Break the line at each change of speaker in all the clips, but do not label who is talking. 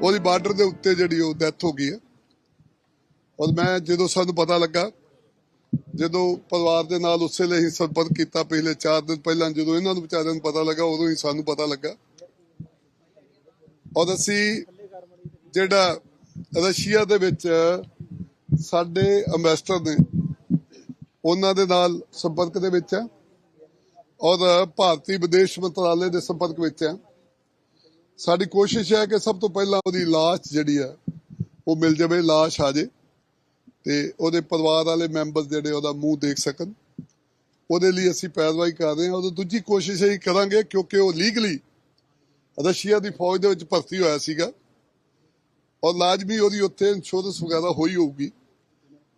ਉਹਦੀ ਬਾਰਡਰ ਦੇ ਉੱਤੇ ਜਿਹੜੀ ਉਹ ਡੈਥ ਹੋ ਗਈ ਹੈ। ਔਰ ਮੈਂ ਜਦੋਂ ਸਾਨੂੰ ਪਤਾ ਲੱਗਾ, ਜਦੋਂ ਪਰਿਵਾਰ ਦੇ ਨਾਲ ਉਸੇ ਲਈ ਹੀ ਸੰਪਰਕ ਕੀਤਾ ਪਿਛਲੇ 4 ਦਿਨ ਪਹਿਲਾਂ, ਜਦੋਂ ਇਹਨਾਂ ਨੂੰ ਵਿਚਾਰਿਆਂ ਨੂੰ ਪਤਾ ਲੱਗਾ, ਉਦੋਂ ਹੀ ਸਾਨੂੰ ਪਤਾ ਲੱਗਾ। ਔਰ ਅਸੀਂ ਜਿਹੜਾ ਰਸ਼ੀਆ ਦੇ ਵਿੱਚ ਸਾਡੇ ਅੰਬੈਸਡਰ ਨੇ, ਉਹਨਾਂ ਦੇ ਨਾਲ ਸੰਪਰਕ ਦੇ ਵਿੱਚ ਹੈ ਔਰ ਭਾਰਤੀ ਵਿਦੇਸ਼ ਮੰਤਰਾਲੇ ਦੇ ਸੰਪਰਕ ਵਿੱਚ ਹੈ ਸਾਡੀ ਕੋਸ਼ਿਸ਼ ਹੈ ਕਿ ਸਭ ਤੋਂ ਪਹਿਲਾਂ ਉਹਦੀ ਲਾਸ਼ ਜਿਹੜੀ ਹੈ, ਉਹ ਮਿਲ ਜਾਵੇ, ਲਾਸ਼ ਆ ਜੇ ਤੇ ਉਹਦੇ ਪਰਿਵਾਰ ਵਾਲੇ ਮੈਂਬਰ ਜਿਹੜੇ ਉਹਦਾ ਮੂੰਹ ਦੇਖ ਸਕਣ। ਉਹਦੇ ਲਈ ਅਸੀਂ ਪੈਰਵਾਈ ਕਰ ਰਹੇ ਹਾਂ। ਉਹਦੀ ਦੂਜੀ ਕੋਸ਼ਿਸ਼ ਇਹ ਕਰਾਂਗੇ ਕਿਉਂਕਿ ਉਹ ਲੀਗਲੀ ਰਸ਼ੀਆ ਦੀ ਫੌਜ ਦੇ ਵਿੱਚ ਭਰਤੀ ਹੋਇਆ ਸੀਗਾ ਔਰ ਲਾਜ਼ਮੀ ਉਹਦੀ ਉੱਥੇ ਇੰਸ਼ੋਰੈਂਸ ਵਗੈਰਾ ਹੋਈ ਹੋਊਗੀ।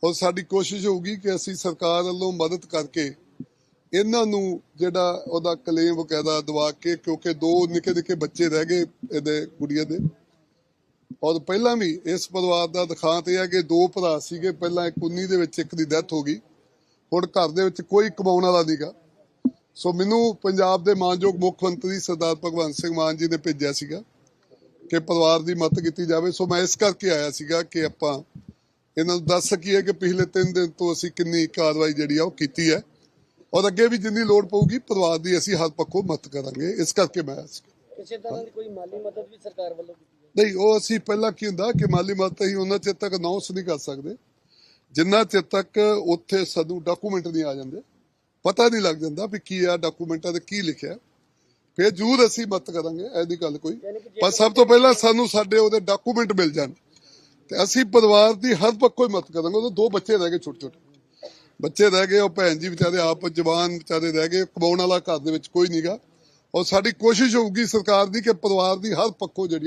ਔਰ ਸਾਡੀ ਕੋਸ਼ਿਸ਼ ਹੋਊਗੀ ਕਿ ਅਸੀਂ ਸਰਕਾਰ ਵੱਲੋਂ ਮਦਦ ਕਰਕੇ ਇਹਨਾਂ ਨੂੰ ਜਿਹੜਾ ਉਹਦਾ ਕਲੇਮ ਵਗੈਰਾ ਦਵਾ ਕੇ, ਕਿਉਂਕਿ ਦੋ ਨਿੱਕੇ ਨਿੱਕੇ ਬੱਚੇ ਰਹਿ ਗਏ ਇਹਦੇ ਗੁੜੀਆ ਦੇ। ਔਰ ਪਹਿਲਾਂ ਵੀ ਇਸ ਪਰਿਵਾਰ ਦਾ ਦਿਖਾਂਤ ਇਹ ਹੈ ਕਿ ਦੋ ਭਰਾ ਸੀਗੇ, ਪਹਿਲਾਂ ਇੱਕ 19 ਦੇ ਵਿੱਚ ਇੱਕ ਦੀ ਡੈਥ ਹੋ ਗਈ। ਹੁਣ ਘਰ ਦੇ ਵਿੱਚ ਕੋਈ ਕਮਾਉਣ ਵਾਲਾ ਨਹੀਂਗਾ ਸੋ ਮੈਨੂੰ ਪੰਜਾਬ ਦੇ ਮਾਨਯੋਗ ਮੁੱਖ ਮੰਤਰੀ ਸਰਦਾਰ ਭਗਵੰਤ ਸਿੰਘ ਮਾਨ ਜੀ ਨੇ ਭੇਜਿਆ ਸੀਗਾ ਕਿ ਪਰਿਵਾਰ ਦੀ ਮਦਦ ਕੀਤੀ ਜਾਵੇ। ਸੋ ਮੈਂ ਇਸ ਕਰਕੇ ਆਇਆ ਸੀਗਾ ਕਿ ਆਪਾਂ ਇਹਨਾਂ ਨੂੰ ਦੱਸ ਸਕੀਏ ਕਿ ਪਿਛਲੇ 3 ਦਿਨ ਤੋਂ ਅਸੀਂ ਕਿੰਨੀ ਕਾਰਵਾਈ ਜਿਹੜੀ ਆ ਉਹ ਕੀਤੀ ਹੈ। ਔਰ ਅੱਗੇ ਵੀ ਜਿੰਨੀ ਲੋੜ ਪਊਗੀ ਪਰਿਵਾਰ ਦੀ ਅਸੀਂ ਹਰ ਪੱਖੋਂ ਮਦਦ ਕਰਾਂਗੇ। ਇਸ ਕਰਕੇ ਮੈਂ ਆਇਆ ਸੀ
ਕਿਸੇ ਤਰ੍ਹਾਂ ਦੀ ਕੋਈ ਮਾਲੀ ਮਦਦ ਵੀ ਸਰਕਾਰ ਵੱਲੋਂ ਕੀਤੀ ਹੈ
ਨਹੀਂ ਉਹ ਅਸੀਂ ਪਹਿਲਾਂ ਕੀ ਹੁੰਦਾ ਕਿ ਮਾਲੀ ਮਦਦ ਅਸੀਂ ਉਹਨਾਂ ਚਿਰ ਤੱਕ ਅਨਾਉਂਸ ਨਹੀਂ ਕਰ ਸਕਦੇ। ਜਿੰਨਾ ਚਿਰ ਤੱਕ ਉੱਥੇ ਸਾਨੂੰ ਡਾਕੂਮੈਂਟ ਨਹੀਂ ਆ ਜਾਂਦੇ ਪਤਾ ਨਹੀਂ ਲੱਗ ਜਾਂਦਾ ਵੀ ਕੀ ਆ ਡਾਕੂਮੈਂਟਾਂ ਤੇ ਕੀ ਲਿਖਿਆ। ਫਿਰ ਜ਼ਰੂਰ ਅਸੀਂ ਮਦਦ ਕਰਾਂਗੇ ਐਦੀ ਗੱਲ ਕੋਈ। ਪਰ ਸਭ ਤੋਂ ਪਹਿਲਾਂ ਸਾਨੂੰ ਸਾਡੇ ਉਹਦੇ ਡਾਕੂਮੈਂਟ ਮਿਲ ਜਾਣ। ਤੇ ਅਸੀਂ ਪਰਿਵਾਰ ਦੀ ਹਰ ਪੱਖੋਂ ਹੀ ਮਦਦ ਕਰਾਂਗੇ ਉਹਦੇ ਦੋ ਬੱਚੇ ਰਹਿ ਗਏ ਛੋਟੇ ਛੋਟੇ ਬੱਚੇ ਰਹਿ ਗਏ, ਉਹ ਭੈਣ ਜੀ ਵਿਚਾਰੇ ਆਪ ਜਵਾਨ ਵਿਚਾਰੇ ਰਹਿ ਗਏ, ਕਮਾਉਣ ਵਾਲਾ ਘਰ ਦੇ ਵਿੱਚ ਕੋਈ ਨਹੀਂਗਾ ਔਰ ਸਾਡੀ ਕੋਸ਼ਿਸ਼ ਹੋਊਗੀ ਸਰਕਾਰ ਦੀ ਕਿ ਪਰਿਵਾਰ ਦੀ ਹਰ ਪੱਖੋਂ ਜਿਹੜੀ ਉਹ